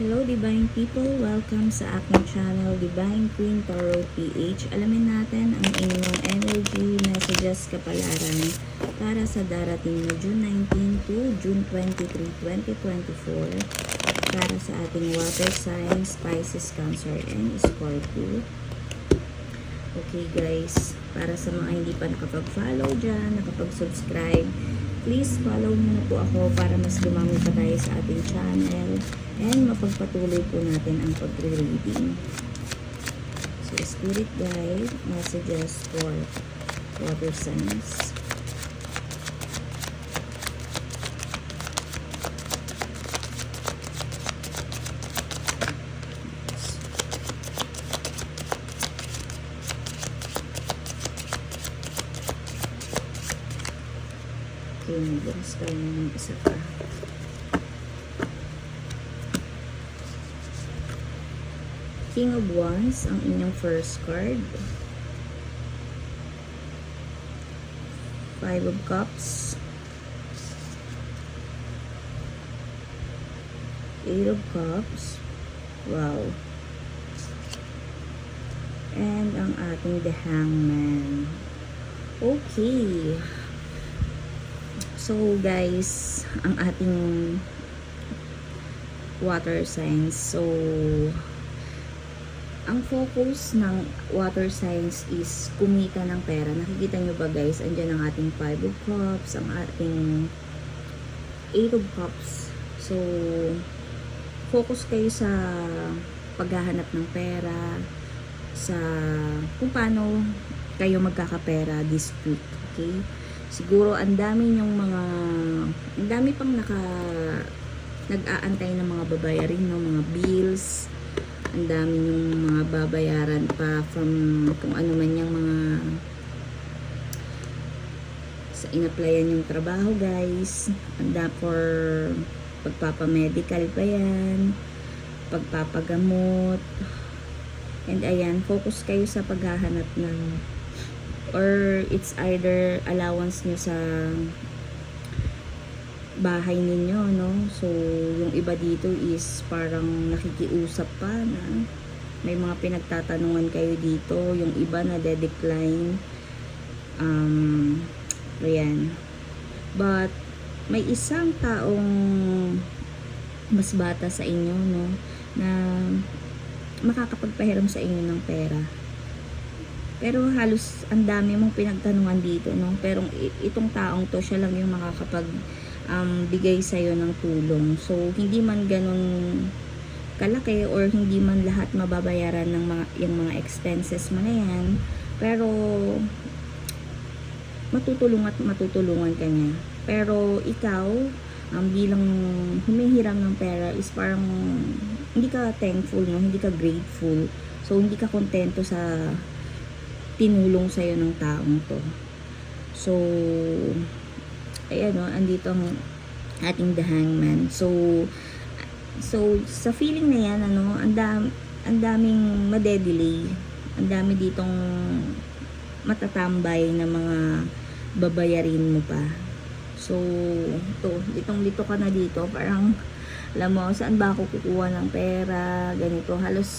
Hello Divine People! Welcome sa aking channel Divine Queen Tarot PH. Alamin natin ang inyong energy, messages, kapalaran para sa darating na June 19 to June 23, 2024 para sa ating water signs, Pisces, Cancer, and Scorpio. Okay guys, para sa mga hindi pa nakapag-follow dyan, nakapag-subscribe, please follow nyo na po ako para mas dumami pa tayo sa ating channel and mapagpatuloy po natin ang pagre-reading. So, spirit guide, messages for water signs. Okay, tayo ng isa pa. King of Wands, ang inyong first card. Five of Cups. Eight of Cups. Wow. And ang ating The Hangman. Okay. So guys, ang ating water signs. So ang focus ng water signs is kumita ng pera. Nakikita nyo ba guys? Andyan ang ating 5 of cups, ang ating 8 of cups. So, focus kayo sa paghahanap ng pera, sa kung paano kayo magkakapera this week. Okay? Siguro ang dami yung mga ang dami pang naka nag-aantay ng mga babayarin ng mga bills ang dami yung mga babayaran pa from kung ano man yung mga sa inaplayan yung trabaho guys. Anda for pagpapamedical pa yan pagpapagamot. And ayan focus kayo sa paghahanap ng or it's either allowance nyo sa bahay ninyo, no? So, yung iba dito is parang nakikiusap pa na may mga pinagtatanungan kayo dito. Yung iba na de-decline. Um, ayan. But, may isang taong mas bata sa inyo, no? Na makakapagpahiram sa inyo ng pera. Pero halos ang dami mong pinagtanungan dito, no? Pero itong taong to, siya lang yung makakapag um, bigay sa'yo ng tulong. So, hindi man ganun kalaki or hindi man lahat mababayaran ng mga, yung mga expenses mo na yan. Pero, matutulungan at matutulungan ka niya. Pero, ikaw, um, bilang humihiram ng pera is parang hindi ka thankful, no? hindi ka grateful. So, hindi ka kontento sa tinulong sa'yo ng taong to. So, ayan o, andito ang ating the hangman. So, so sa feeling na yan, ano, ang, dam, ang daming madedelay. Ang dami ditong matatambay na mga babayarin mo pa. So, to, litong lito ka na dito, parang, alam mo, saan ba ako kukuha ng pera, ganito, halos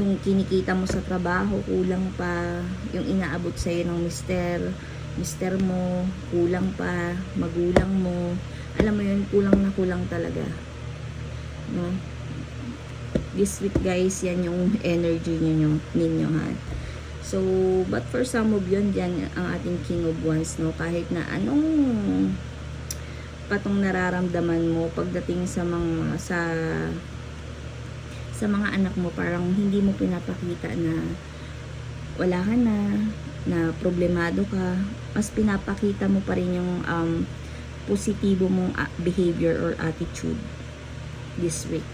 yung kinikita mo sa trabaho, kulang pa, yung inaabot sa'yo ng mister, mister mo, kulang pa, magulang mo, alam mo yun, kulang na kulang talaga. No? This week guys, yan yung energy ninyo, ninyo ha. So, but for some of yun, dyan ang ating King of Wands, no? Kahit na anong patong nararamdaman mo pagdating sa mga, sa sa mga anak mo, parang hindi mo pinapakita na wala ka na, na problemado ka, mas pinapakita mo pa rin yung um, positibo mong uh, behavior or attitude this week.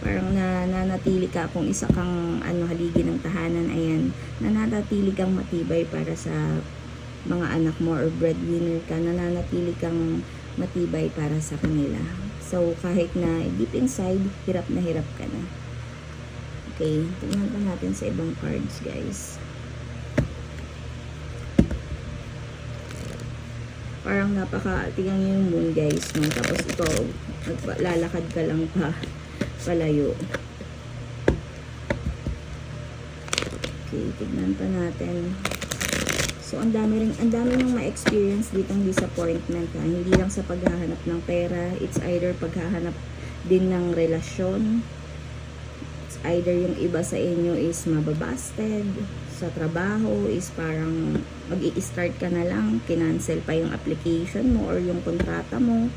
Parang na, nanatili ka kung isa kang ano, haligi ng tahanan, ayan, nananatili kang matibay para sa mga anak mo or breadwinner ka, nananatili kang matibay para sa kanila. So, kahit na deep inside, hirap na hirap ka na. Okay, tingnan pa natin sa ibang cards, guys. Parang napaka, tingnan nyo yung moon guys, no? Tapos ito, lalakad ka lang pa palayo. Okay, tignan pa natin. So, ang dami rin, ang dami nang ma-experience ditong disappointment ha. Hindi lang sa paghahanap ng pera, it's either paghahanap din ng relasyon. It's either yung iba sa inyo is mababasted. Sa trabaho is parang mag start ka na lang, kinancel pa yung application mo or yung kontrata mo.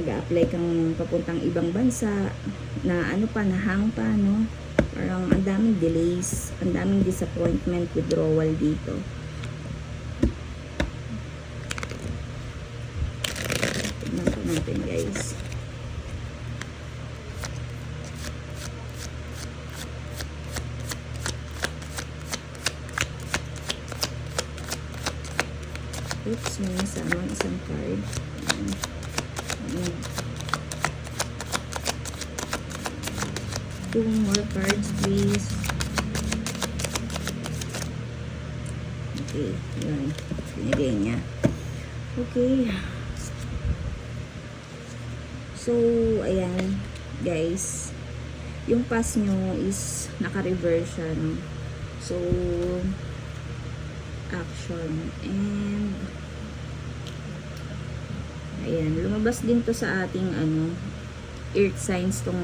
Mag-apply kang papuntang ibang bansa na ano pa, nahang pa, no? Parang ang daming delays, ang daming disappointment, withdrawal dito. Tignan po natin guys. Oops, may nasama isang card. Two more cards, please. Okay, yun. Pinigay niya. Okay. So, ayan, guys. Yung pass nyo is naka-reverse siya, no? So, action. And, ayan, lumabas din to sa ating, ano, earth signs tong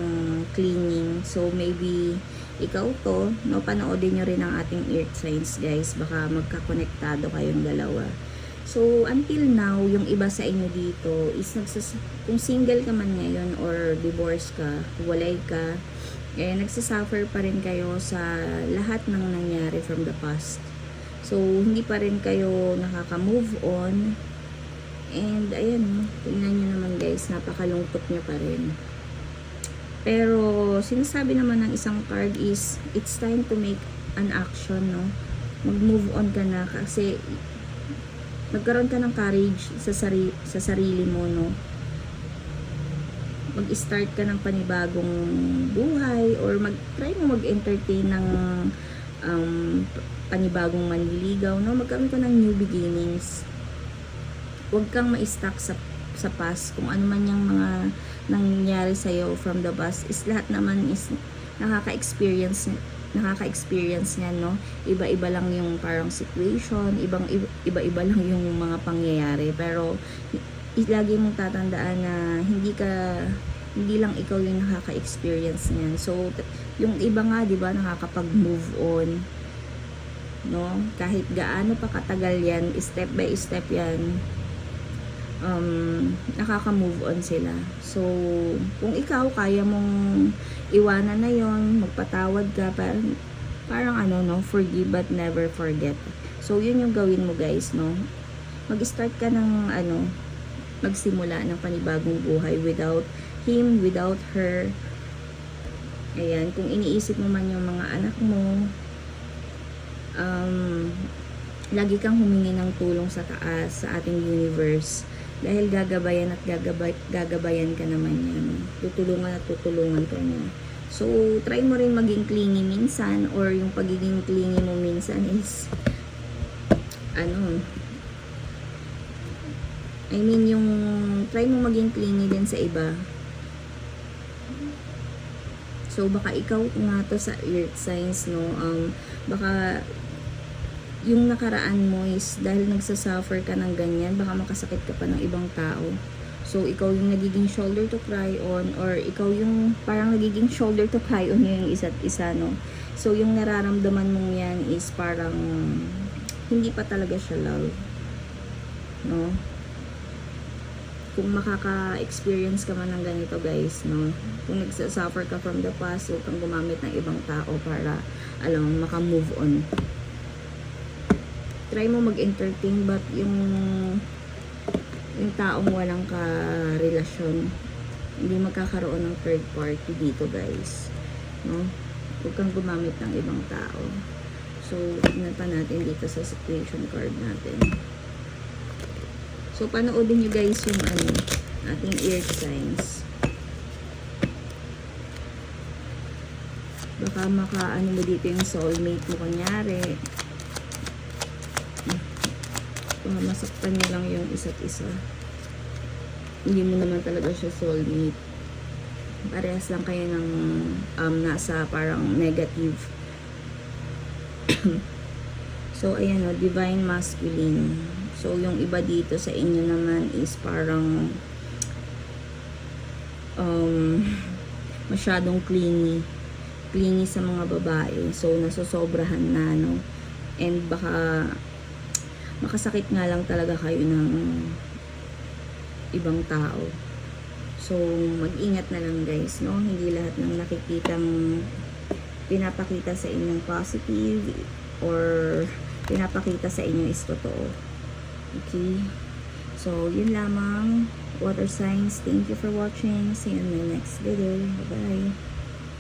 cleaning. So, maybe, ikaw to, no, panoodin nyo rin ang ating earth signs, guys. Baka magkakonektado kayong dalawa. So, until now, yung iba sa inyo dito is nagsas kung single ka man ngayon or divorce ka, walay ka, eh, nagsasuffer pa rin kayo sa lahat ng nangyari from the past. So, hindi pa rin kayo nakaka-move on. And, ayan, tingnan nyo naman guys, napakalungkot nyo pa rin. Pero, sinasabi naman ng isang card is, it's time to make an action, no? Mag-move on ka na kasi magkaroon ka ng courage sa, sari sa sarili mo, no? Mag-start ka ng panibagong buhay or mag-try mo mag-entertain ng um, panibagong manliligaw, no? Magkaroon ka ng new beginnings. Huwag kang ma-stuck sa, sa past. Kung ano man yung mga nangyari sa'yo from the past is lahat naman is nakaka-experience nakaka-experience niyan, no? Iba-iba lang yung parang situation, ibang iba-iba lang yung mga pangyayari. Pero lagi mong tatandaan na hindi ka hindi lang ikaw yung nakaka-experience niyan. So, yung iba nga, 'di ba, nakakapag-move on. No? Kahit gaano pa katagal 'yan, step by step 'yan. Um, nakaka-move on sila. So, kung ikaw kaya mong iwanan na 'yon, magpatawad ka, parang, parang ano, no, forgive but never forget. So, yun yung gawin mo guys, no? Mag-start ka ng, ano, magsimula ng panibagong buhay without him, without her. Ayan, kung iniisip mo man yung mga anak mo, um, lagi kang humingi ng tulong sa taas, sa ating universe. Dahil gagabayan at gagabay, gagabayan ka naman yan. Tutulungan at tutulungan ka niya. So, try mo rin maging clingy minsan or yung pagiging clingy mo minsan is ano, I mean, yung try mo maging clingy din sa iba. So, baka ikaw nga to sa earth signs, no? Um, baka yung nakaraan mo is dahil nagsasuffer ka ng ganyan, baka makasakit ka pa ng ibang tao. So, ikaw yung nagiging shoulder to cry on or ikaw yung parang nagiging shoulder to cry on yung isa't isa, no? So, yung nararamdaman mong yan is parang hindi pa talaga siya love. No? kung makaka-experience ka man ng ganito guys, no? Kung nagsasuffer ka from the past, huwag kang gumamit ng ibang tao para, alam, maka-move on. Try mo mag-entertain but yung yung taong walang ka-relasyon, hindi magkakaroon ng third party dito guys. No? Huwag kang gumamit ng ibang tao. So, tignan pa natin dito sa situation card natin. So, panoodin nyo guys yung ano, ating earth signs. Baka maka, ano mo dito yung soulmate mo kunyari. Baka masaktan niyo lang yung isa't isa. Hindi mo naman talaga siya soulmate. Parehas lang kayo ng um, nasa parang negative. so, ayan o, divine masculine. So, yung iba dito sa inyo naman is parang um, masyadong clingy. Clingy sa mga babae. So, nasosobrahan na, no? And baka makasakit nga lang talaga kayo ng ibang tao. So, mag-ingat na lang guys, no? Hindi lahat ng nakikitang pinapakita sa inyong positive or pinapakita sa inyo is totoo. Okay? So, yun lamang. Water signs, thank you for watching. See you in my next video. Bye-bye.